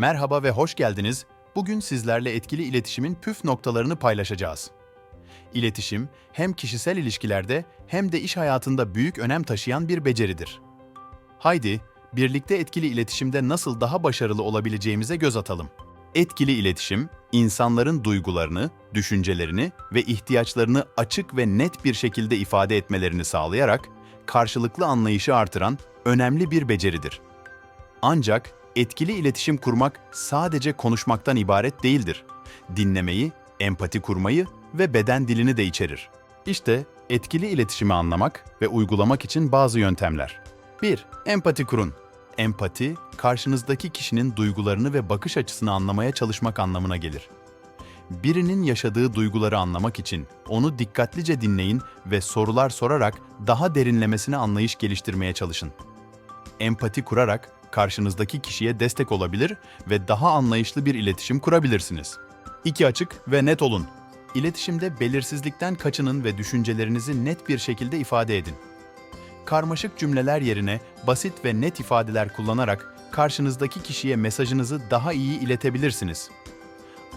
Merhaba ve hoş geldiniz. Bugün sizlerle etkili iletişimin püf noktalarını paylaşacağız. İletişim hem kişisel ilişkilerde hem de iş hayatında büyük önem taşıyan bir beceridir. Haydi, birlikte etkili iletişimde nasıl daha başarılı olabileceğimize göz atalım. Etkili iletişim, insanların duygularını, düşüncelerini ve ihtiyaçlarını açık ve net bir şekilde ifade etmelerini sağlayarak karşılıklı anlayışı artıran önemli bir beceridir. Ancak etkili iletişim kurmak sadece konuşmaktan ibaret değildir. Dinlemeyi, empati kurmayı ve beden dilini de içerir. İşte etkili iletişimi anlamak ve uygulamak için bazı yöntemler. 1. Empati kurun. Empati, karşınızdaki kişinin duygularını ve bakış açısını anlamaya çalışmak anlamına gelir. Birinin yaşadığı duyguları anlamak için onu dikkatlice dinleyin ve sorular sorarak daha derinlemesine anlayış geliştirmeye çalışın empati kurarak karşınızdaki kişiye destek olabilir ve daha anlayışlı bir iletişim kurabilirsiniz. İki açık ve net olun. İletişimde belirsizlikten kaçının ve düşüncelerinizi net bir şekilde ifade edin. Karmaşık cümleler yerine basit ve net ifadeler kullanarak karşınızdaki kişiye mesajınızı daha iyi iletebilirsiniz.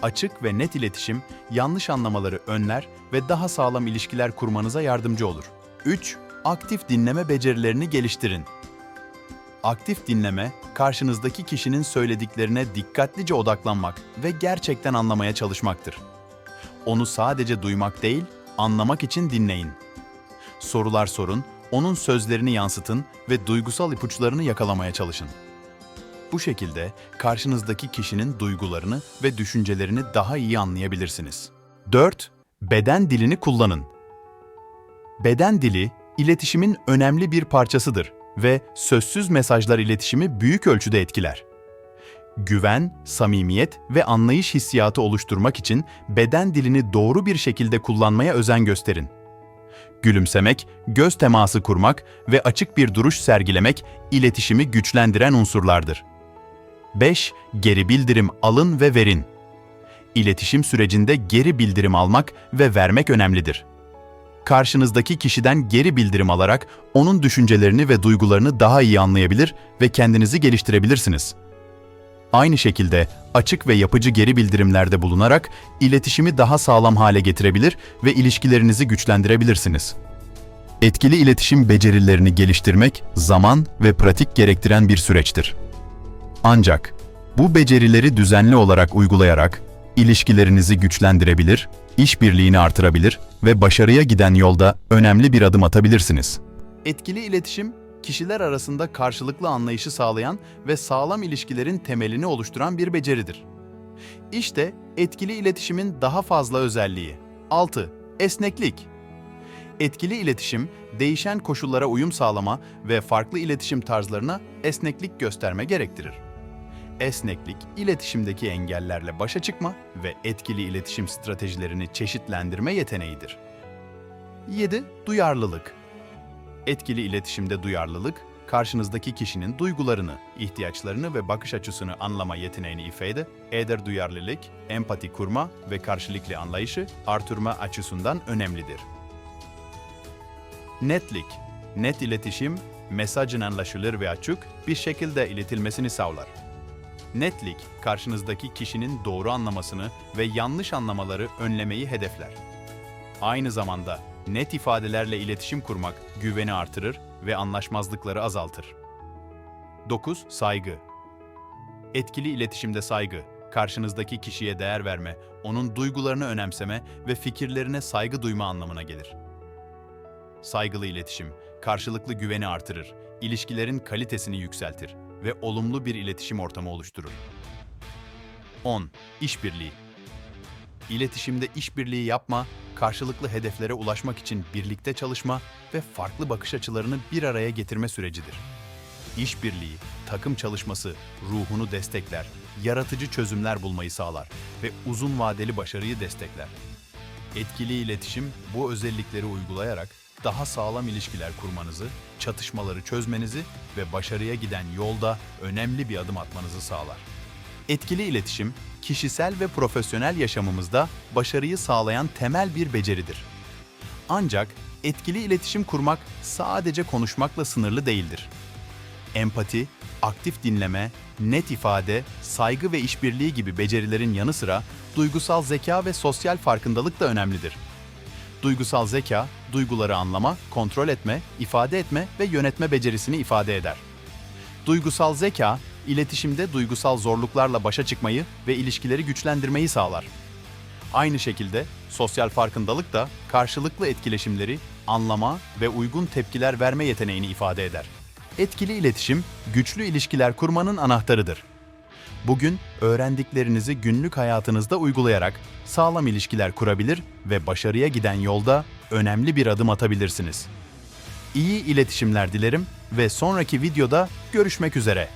Açık ve net iletişim yanlış anlamaları önler ve daha sağlam ilişkiler kurmanıza yardımcı olur. 3. Aktif dinleme becerilerini geliştirin. Aktif dinleme, karşınızdaki kişinin söylediklerine dikkatlice odaklanmak ve gerçekten anlamaya çalışmaktır. Onu sadece duymak değil, anlamak için dinleyin. Sorular sorun, onun sözlerini yansıtın ve duygusal ipuçlarını yakalamaya çalışın. Bu şekilde karşınızdaki kişinin duygularını ve düşüncelerini daha iyi anlayabilirsiniz. 4. Beden dilini kullanın. Beden dili, iletişimin önemli bir parçasıdır ve sözsüz mesajlar iletişimi büyük ölçüde etkiler. Güven, samimiyet ve anlayış hissiyatı oluşturmak için beden dilini doğru bir şekilde kullanmaya özen gösterin. Gülümsemek, göz teması kurmak ve açık bir duruş sergilemek iletişimi güçlendiren unsurlardır. 5. Geri bildirim alın ve verin. İletişim sürecinde geri bildirim almak ve vermek önemlidir karşınızdaki kişiden geri bildirim alarak onun düşüncelerini ve duygularını daha iyi anlayabilir ve kendinizi geliştirebilirsiniz. Aynı şekilde açık ve yapıcı geri bildirimlerde bulunarak iletişimi daha sağlam hale getirebilir ve ilişkilerinizi güçlendirebilirsiniz. Etkili iletişim becerilerini geliştirmek zaman ve pratik gerektiren bir süreçtir. Ancak bu becerileri düzenli olarak uygulayarak ilişkilerinizi güçlendirebilir, işbirliğini artırabilir ve başarıya giden yolda önemli bir adım atabilirsiniz. Etkili iletişim, kişiler arasında karşılıklı anlayışı sağlayan ve sağlam ilişkilerin temelini oluşturan bir beceridir. İşte etkili iletişimin daha fazla özelliği. 6. Esneklik. Etkili iletişim, değişen koşullara uyum sağlama ve farklı iletişim tarzlarına esneklik gösterme gerektirir. Esneklik, iletişimdeki engellerle başa çıkma ve etkili iletişim stratejilerini çeşitlendirme yeteneğidir. 7. Duyarlılık. Etkili iletişimde duyarlılık, karşınızdaki kişinin duygularını, ihtiyaçlarını ve bakış açısını anlama yeteneğini ifade eder duyarlılık, empati kurma ve karşılıklı anlayışı artırma açısından önemlidir. Netlik. Net iletişim, mesajın anlaşılır ve açık bir şekilde iletilmesini sağlar. Netlik, karşınızdaki kişinin doğru anlamasını ve yanlış anlamaları önlemeyi hedefler. Aynı zamanda net ifadelerle iletişim kurmak güveni artırır ve anlaşmazlıkları azaltır. 9. Saygı Etkili iletişimde saygı, karşınızdaki kişiye değer verme, onun duygularını önemseme ve fikirlerine saygı duyma anlamına gelir. Saygılı iletişim, karşılıklı güveni artırır, ilişkilerin kalitesini yükseltir ve olumlu bir iletişim ortamı oluşturur. 10. İşbirliği İletişimde işbirliği yapma, karşılıklı hedeflere ulaşmak için birlikte çalışma ve farklı bakış açılarını bir araya getirme sürecidir. İşbirliği, takım çalışması ruhunu destekler, yaratıcı çözümler bulmayı sağlar ve uzun vadeli başarıyı destekler. Etkili iletişim bu özellikleri uygulayarak daha sağlam ilişkiler kurmanızı, çatışmaları çözmenizi ve başarıya giden yolda önemli bir adım atmanızı sağlar. Etkili iletişim, kişisel ve profesyonel yaşamımızda başarıyı sağlayan temel bir beceridir. Ancak etkili iletişim kurmak sadece konuşmakla sınırlı değildir. Empati, aktif dinleme, net ifade, saygı ve işbirliği gibi becerilerin yanı sıra duygusal zeka ve sosyal farkındalık da önemlidir. Duygusal zeka, duyguları anlama, kontrol etme, ifade etme ve yönetme becerisini ifade eder. Duygusal zeka, iletişimde duygusal zorluklarla başa çıkmayı ve ilişkileri güçlendirmeyi sağlar. Aynı şekilde sosyal farkındalık da karşılıklı etkileşimleri anlama ve uygun tepkiler verme yeteneğini ifade eder. Etkili iletişim, güçlü ilişkiler kurmanın anahtarıdır. Bugün öğrendiklerinizi günlük hayatınızda uygulayarak sağlam ilişkiler kurabilir ve başarıya giden yolda önemli bir adım atabilirsiniz. İyi iletişimler dilerim ve sonraki videoda görüşmek üzere.